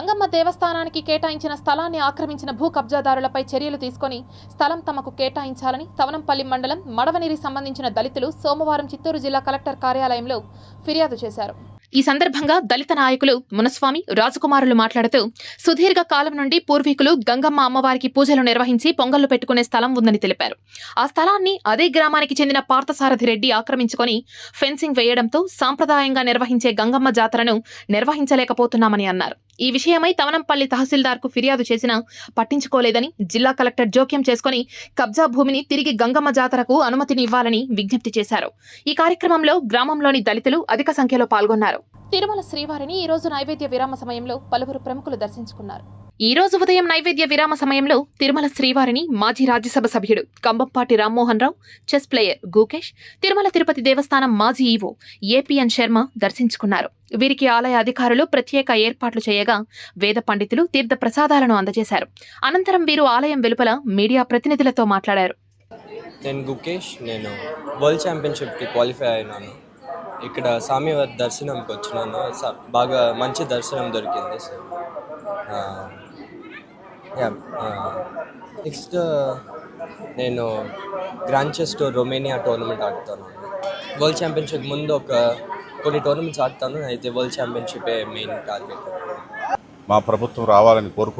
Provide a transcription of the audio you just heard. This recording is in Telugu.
గంగమ్మ దేవస్థానానికి కేటాయించిన స్థలాన్ని ఆక్రమించిన భూ కబ్జాదారులపై చర్యలు తీసుకొని స్థలం తమకు కేటాయించాలని తవనంపల్లి మండలం మడవనీరి సంబంధించిన దళితులు సోమవారం చిత్తూరు జిల్లా కలెక్టర్ కార్యాలయంలో ఫిర్యాదు చేశారు. ఈ సందర్భంగా దళిత నాయకులు మునస్వామి రాజకుమారులు మాట్లాడుతూ సుదీర్ఘ కాలం నుండి పూర్వీకులు గంగమ్మ అమ్మవారికి పూజలు నిర్వహించి పొంగళ్ళు పెట్టుకునే స్థలం ఉందని తెలిపారు. ఆ స్థలాన్ని అదే గ్రామానికి చెందిన పార్థసారథి రెడ్డి ఆక్రమించుకొని ఫెన్సింగ్ వేయడంతో సాంప్రదాయంగా నిర్వహించే గంగమ్మ జాతరను నిర్వహించలేకపోతున్నామని అన్నారు. ఈ విషయమై తవనంపల్లి తహసీల్దార్కు ఫిర్యాదు చేసినా పట్టించుకోలేదని జిల్లా కలెక్టర్ జోక్యం చేసుకుని కబ్జా భూమిని తిరిగి గంగమ్మ జాతరకు అనుమతిని ఇవ్వాలని విజ్ఞప్తి చేశారు. ఈ కార్యక్రమంలో గ్రామంలోని దళితులు అధిక సంఖ్యలో పాల్గొన్నారు. తిరుమల శ్రీవారిని ఈరోజు నైవేద్య విరామ సమయంలో పలువురు ప్రముఖులు దర్శించుకున్నారు. ఈ రోజు ఉదయం నైవేద్య విరామ సమయంలో తిరుమల శ్రీవారిని మాజీ రాజ్యసభ సభ్యుడు కంబంపాటి రామ్మోహన్ రావు చెస్ ప్లేయర్ గూకేష్ తిరుమల తిరుపతి దేవస్థానం మాజీ ఈవో ఏపీఎన్ శర్మ దర్శించుకున్నారు. వీరికి ఆలయ అధికారులు ప్రత్యేక ఏర్పాట్లు చేయగా వేద పండితులు తీర్థ ప్రసాదాలను అందజేశారు. అనంతరం వీరు ఆలయం వెలుపల మీడియా ప్రతినిధులతో మాట్లాడారు. నేను గుకేష్ నేను వరల్డ్ ఛాంపియన్షిప్కి క్వాలిఫై అయినాను. ఇక్కడ స్వామివారి దర్శనంకి వచ్చినాను. బాగా మంచి దర్శనం దొరికింది సో నెక్స్ట్ నేను grand chess tour Romania tournament ఆడుతాను. వరల్డ్ ఛాంపియన్షిప్ ముందు ఒక కొన్ని టోర్నమెంట్స్ ఆడతాను. అయితే వరల్డ్ ఛాంపియన్షిప్ మెయిన్ టార్గెట్. మా ప్రభుత్వం రావాలని కోరుకుంటున్నాను